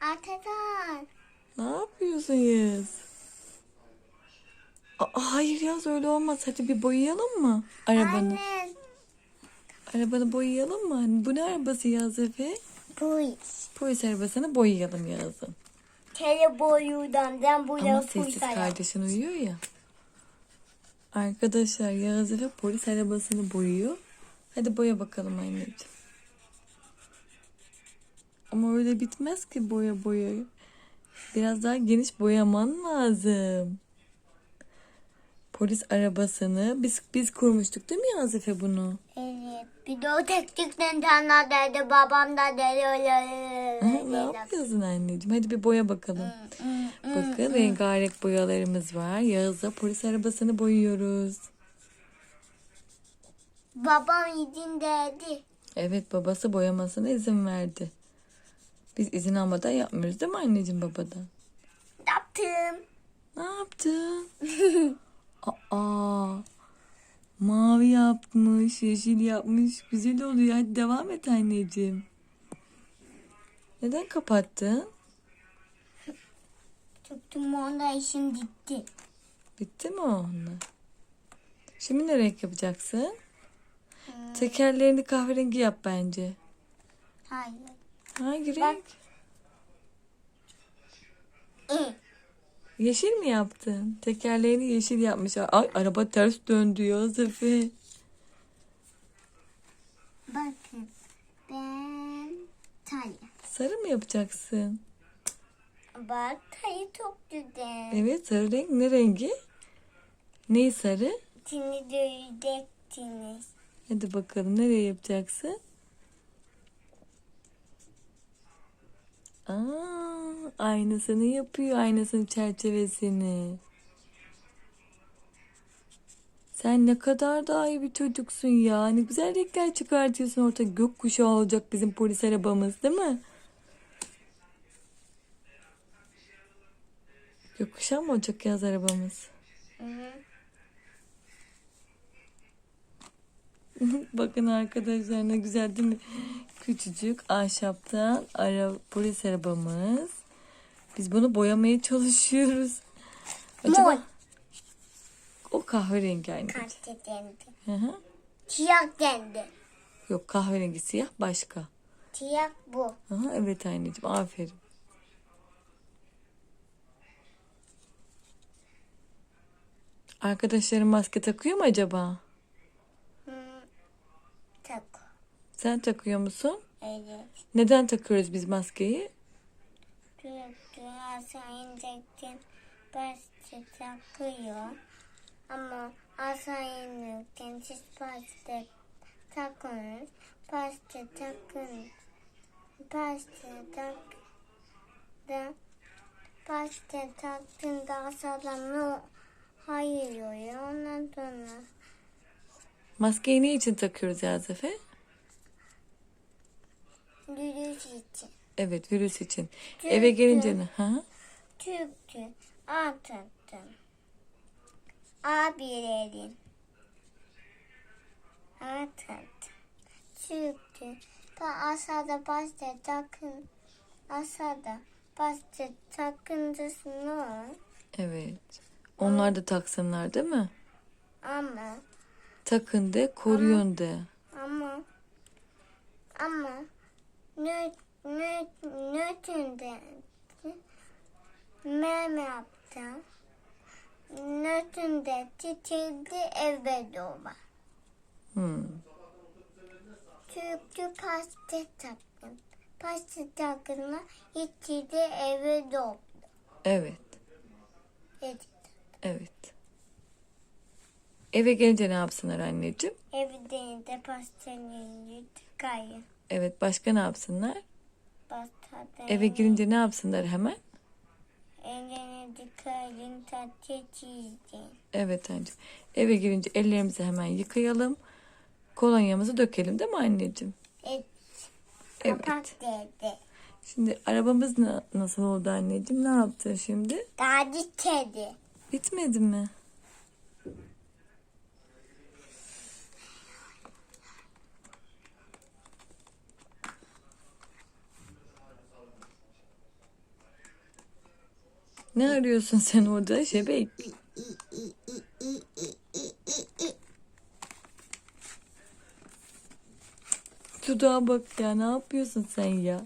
Arkadan. Ne yapıyorsun Yaz? Aa, hayır Yaz öyle olmaz. Hadi bir boyayalım mı arabanı? Anne. Arabanı boyayalım mı? Hani Bu ne arabası Yaz Efe? Polis. Polis arabasını boyayalım Yaz'ın. Tele boyudan ben Ama burada sessiz kardeşin uyuyor ya. Arkadaşlar Yağız Efe polis arabasını boyuyor. Hadi boya bakalım anneciğim. Ama öyle bitmez ki boya boya. Biraz daha geniş boyaman lazım. Polis arabasını biz biz kurmuştuk değil mi Yağız Efe bunu? Evet. Bir de o teknikten canlar derdi. Babam da derdi öyle. Aha, ne yapıyorsun anneciğim? Hadi bir boya bakalım. Bakın rengarenk boyalarımız var. Yağız'la polis arabasını boyuyoruz. Babam izin derdi. Evet babası boyamasına izin verdi. Biz izin almadan yapmıyoruz değil mi anneciğim babadan? Yaptım. Ne yaptın? Aa, mavi yapmış, yeşil yapmış. Güzel oluyor. Hadi devam et anneciğim. Neden kapattın? Tuttum onda işim gitti. Bitti mi onlar? Şimdi ne renk yapacaksın? Tekerlerini kahverengi yap bence. Hayır. Hangi renk? Yeşil mi yaptın? Tekerleğini yeşil yapmış. Ay araba ters döndü ya Zefe. Bakın. Ben Talya. Sarı mı yapacaksın? Bak Talya çok güzel. Evet sarı renk ne rengi? Ney sarı? Şimdi döveceksiniz. Hadi bakalım nereye yapacaksın? Aa, aynasını yapıyor aynasının çerçevesini. Sen ne kadar daha iyi bir çocuksun ya. Ne güzel renkler çıkartıyorsun orta gökkuşağı olacak bizim polis arabamız değil mi? Gökkuşağı mı olacak yaz arabamız? Bakın arkadaşlar ne güzel değil mi? Küçücük ahşaptan ara, polis arabamız. Biz bunu boyamaya çalışıyoruz. Acaba Mor. o kahverengi. Kalite dendi. Hı hı. Siyah dendi. Yok kahverengi siyah başka. Siyah bu. Aha, evet anneciğim aferin. Arkadaşların maske takıyor mu acaba? Hı. Tak. Sen takıyor musun? Evet. Neden takıyoruz biz maskeyi? Çünkü aşağı inecektin. Başta takıyor. Ama inerken siz başta takınız. Başta takın. Başta tak. Da başta taktığında aşağıdan o hayırıyor. Ondan sonra Maskeyi ne için takıyoruz Yazefe? Yürüyüş için. Evet virüs için. Çünkü- Eve gelince ne? Ha? Çünkü atattım. Abilerin. Atattım. Çünkü ta aşağıda başta takın. Aşağıda başta takıntısını var. Evet. Onlar da taksınlar değil mi? Ama Takın de, koruyun de. ama ama ne ne nötünde meme yaptım. Nötünde titildi eve doğma. Hmm. Çünkü pasta taktım. Pasta takımla içinde eve doğdu. Evet. Evet. Evet. Eve gelince ne yapsınlar anneciğim? Evde de pastanın tıkayın. Evet başka ne yapsınlar? Pastada Eve girince ne yapsınlar hemen? Elini tıkayın tatlı çizdin. Evet anneciğim. Eve girince ellerimizi hemen yıkayalım. Kolonyamızı dökelim değil mi anneciğim? Evet. Evet. Kapak dedi. Şimdi arabamız na- nasıl oldu anneciğim? Ne yaptın şimdi? Daha kedi. Bitmedi mi? Ne arıyorsun sen orada şebek? Dudağa bak ya ne yapıyorsun sen ya?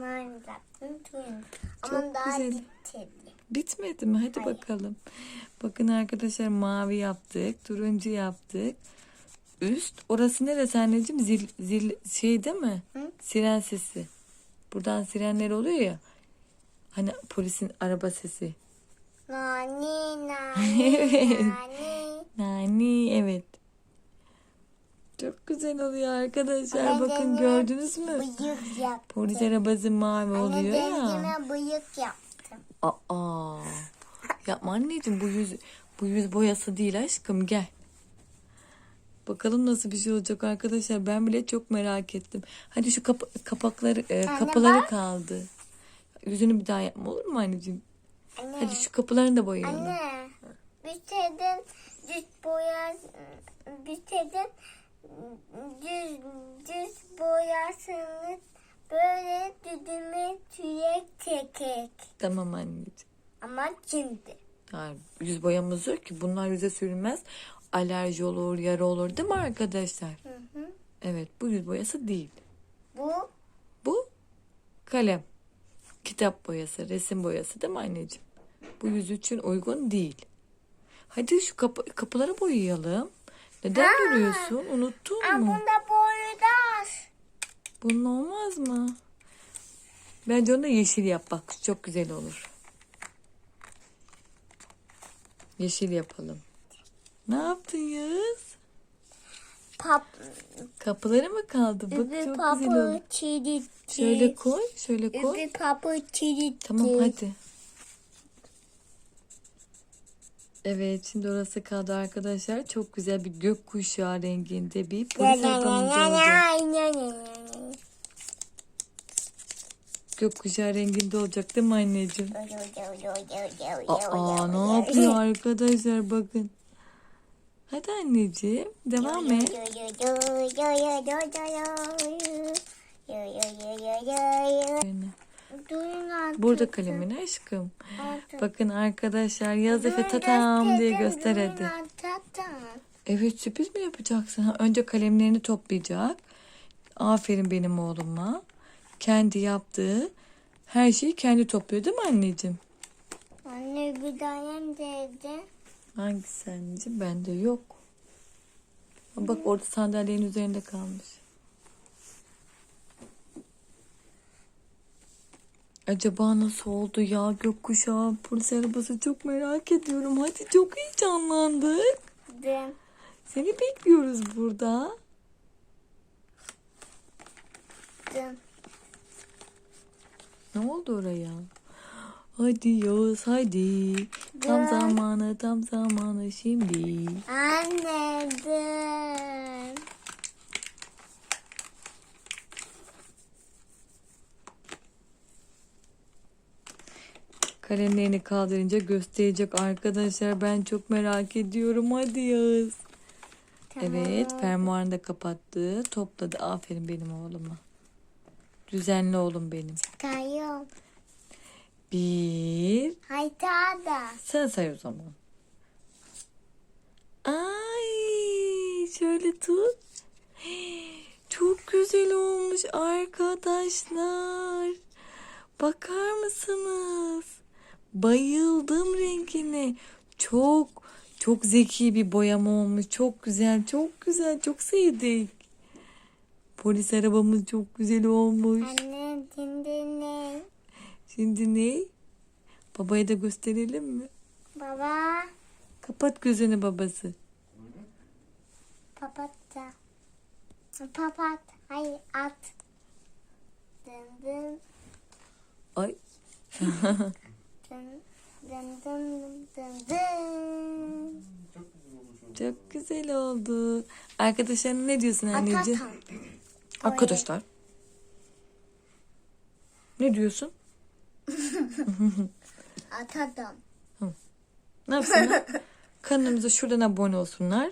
Var yaptım tuyum. Çok Ama daha güzel. bitmedi. Bitmedi mi? Hadi Hayır. bakalım. Bakın arkadaşlar mavi yaptık. Turuncu yaptık. Üst. Orası neresi anneciğim? Zil, zil şey değil mi? Hı? Siren sesi. Buradan sirenler oluyor ya. Hani polisin araba sesi. Nani nani Evet. nani. Nani evet. Çok güzel oluyor arkadaşlar. Anne, Bakın gördünüz mü? Bıyık yaptım. Polis arabası mavi Anne oluyor ya. dengeme bıyık yaptım. Aa. Yapma anneciğim bu yüz bu yüz boyası değil aşkım gel. Bakalım nasıl bir şey olacak arkadaşlar. Ben bile çok merak ettim. Hadi şu kapa- kapakları e, Anne kapıları bak. kaldı. Yüzünü bir daha yapma olur mu anneciğim? Anne. Hadi şu kapılarını da boyayalım. Anne. Bir şeyden düz boya bir şeyden düz düz boyasını böyle düdüme tüyek çekek. Tamam anneciğim. Ama şimdi. Yani yüz boyamız yok ki. Bunlar yüze sürülmez. Alerji olur, yara olur değil mi arkadaşlar? Hı hı. Evet bu yüz boyası değil. Bu Bu kalem. Kitap boyası, resim boyası değil mi anneciğim? Bu yüz için uygun değil. Hadi şu kapı, kapıları boyayalım. Neden duruyorsun? Unuttun Aa, mu? bunda boyu da az. Bunun olmaz mı? Bence onu da yeşil yap bak. Çok güzel olur. Yeşil yapalım. Ne yaptın Yağız? Pap, Kapıları mı kaldı? Bak öbür çok güzel papı oldu. çiritti. Şöyle koy, şöyle koy. Öbür papı çiritti. Tamam hadi. Evet şimdi orası kaldı arkadaşlar. Çok güzel bir gökkuşağı renginde bir polis arabamız olacak. Gökkuşağı renginde olacak değil mi anneciğim? Aa ne yapıyor arkadaşlar bakın. Hadi anneciğim devam et. Burada kalemini aşkım. Bakın arkadaşlar yaz efe tatam diye göster hadi. Evet sürpriz mi yapacaksın? Ha, önce kalemlerini toplayacak. Aferin benim oğluma. Kendi yaptığı her şeyi kendi topluyor değil mi anneciğim? Anne bir tanem dedi. Hangisi anneciğim? Bende yok. Bak orada sandalyenin üzerinde kalmış. Acaba nasıl oldu ya gökkuşağı polis arabası çok merak ediyorum. Hadi çok heyecanlandık. Dım. Seni bekliyoruz burada. Dım. Ne oldu oraya? Hadi Yağız hadi. Tam zamanı tam zamanı şimdi. Anne dım. Kalemlerini kaldırınca gösterecek arkadaşlar. Ben çok merak ediyorum. Hadi Yağız. Evet fermuarını da kapattı. Topladı. Aferin benim oğluma. Düzenli oğlum benim. Kayım. Bir. Haytada. Sen say o zaman. Ay şöyle tut. Çok güzel olmuş arkadaşlar. Bakar mısınız? Bayıldım rengine. Çok çok zeki bir boyama olmuş. Çok güzel, çok güzel, çok sevdik. Polis arabamız çok güzel olmuş. Anne ne? Şimdi ne? Babaya da gösterelim mi? Baba. Kapat gözünü babası. Papatya. Papat. Hayır at. Dın dın Ay dın dın dın dın dın. çok güzel oldu. Arkadaşlarına ne diyorsun anneciğim? Arkadaşlar. Ne diyorsun? Atadım. Ne yapsınlar? Kanalımıza şuradan abone olsunlar.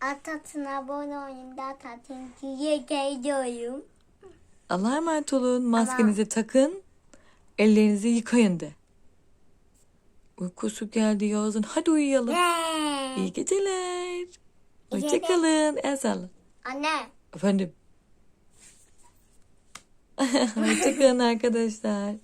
Atatın abone olun da atatın diye geliyorum. Allah'a emanet olun. Maskenizi takın. Ellerinizi yıkayın de. Uykusu geldi Yağız'ın. Hadi uyuyalım. Ee, İyi geceler. Hoşçakalın. El salla. Anne. Efendim. Hoşçakalın arkadaşlar.